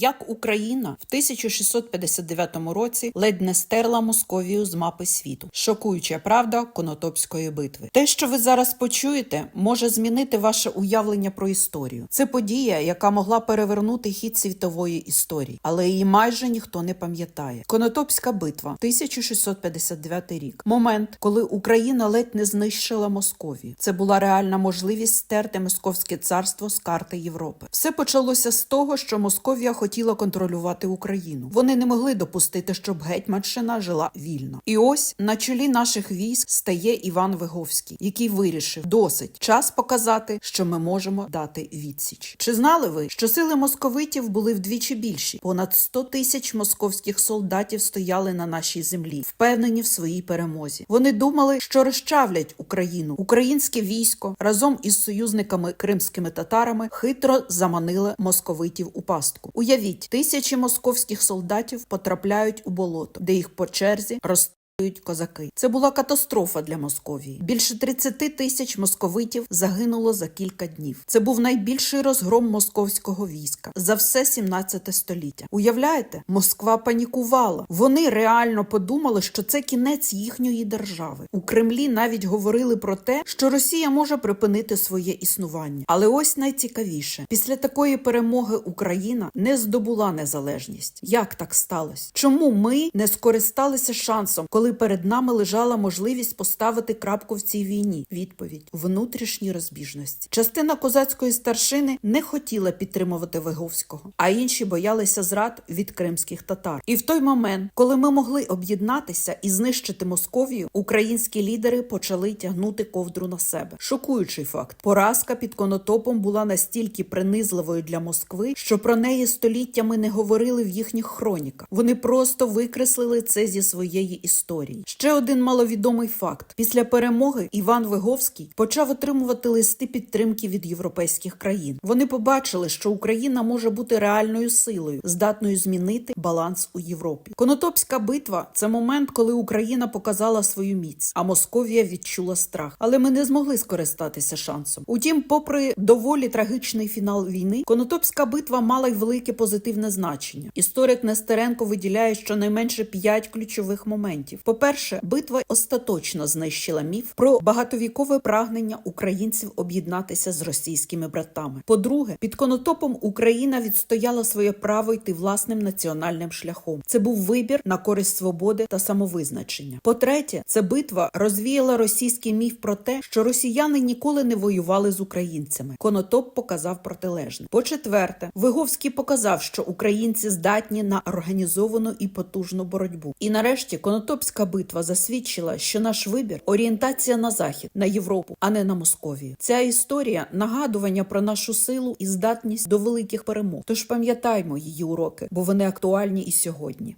Як Україна в 1659 році ледь не стерла Московію з мапи світу. Шокуюча правда Конотопської битви. Те, що ви зараз почуєте, може змінити ваше уявлення про історію. Це подія, яка могла перевернути хід світової історії, але її майже ніхто не пам'ятає. Конотопська битва, 1659 рік. Момент, коли Україна ледь не знищила Московію. Це була реальна можливість стерти Московське царство з карти Європи. Все почалося з того, що Московія хотіла контролювати Україну. Вони не могли допустити, щоб гетьманщина жила вільно. І ось на чолі наших військ стає Іван Виговський, який вирішив досить час показати, що ми можемо дати відсіч. Чи знали ви, що сили московитів були вдвічі більші? Понад 100 тисяч московських солдатів стояли на нашій землі, впевнені в своїй перемозі. Вони думали, що розчавлять Україну. Українське військо разом із союзниками кримськими татарами хитро заманили московитів у пастку. Уявіть, тисячі московських солдатів потрапляють у болото, де їх по черзі роз Козаки, це була катастрофа для Московії. Більше 30 тисяч московитів загинуло за кілька днів. Це був найбільший розгром московського війська за все 17 століття. Уявляєте, Москва панікувала. Вони реально подумали, що це кінець їхньої держави. У Кремлі навіть говорили про те, що Росія може припинити своє існування. Але ось найцікавіше: після такої перемоги Україна не здобула незалежність. Як так сталося? Чому ми не скористалися шансом, коли перед нами лежала можливість поставити крапку в цій війні? Відповідь внутрішні розбіжності. Частина козацької старшини не хотіла підтримувати Виговського, а інші боялися зрад від кримських татар. І в той момент, коли ми могли об'єднатися і знищити Московію, українські лідери почали тягнути ковдру на себе. Шокуючий факт: поразка під конотопом була настільки принизливою для Москви, що про неї століттями не говорили в їхніх хроніках. Вони просто викреслили це зі своєї історії. Ще один маловідомий факт: після перемоги Іван Виговський почав отримувати листи підтримки від європейських країн. Вони побачили, що Україна може бути реальною силою, здатною змінити баланс у Європі. Конотопська битва це момент, коли Україна показала свою міць, а Московія відчула страх. Але ми не змогли скористатися шансом. Утім, попри доволі трагічний фінал війни, Конотопська битва мала й велике позитивне значення. Історик Нестеренко виділяє щонайменше п'ять ключових моментів. По-перше, битва остаточно знищила міф про багатовікове прагнення українців об'єднатися з російськими братами. По-друге, під конотопом Україна відстояла своє право йти власним національним шляхом. Це був вибір на користь свободи та самовизначення. По-третє, ця битва розвіяла російський міф про те, що росіяни ніколи не воювали з українцями. Конотоп показав протилежне. По-четверте, Виговський показав, що українці здатні на організовану і потужну боротьбу. І нарешті Конотопська битва засвідчила, що наш вибір орієнтація на захід, на Європу, а не на Московію. Ця історія нагадування про нашу силу і здатність до великих перемог. Тож пам'ятаймо її уроки, бо вони актуальні і сьогодні.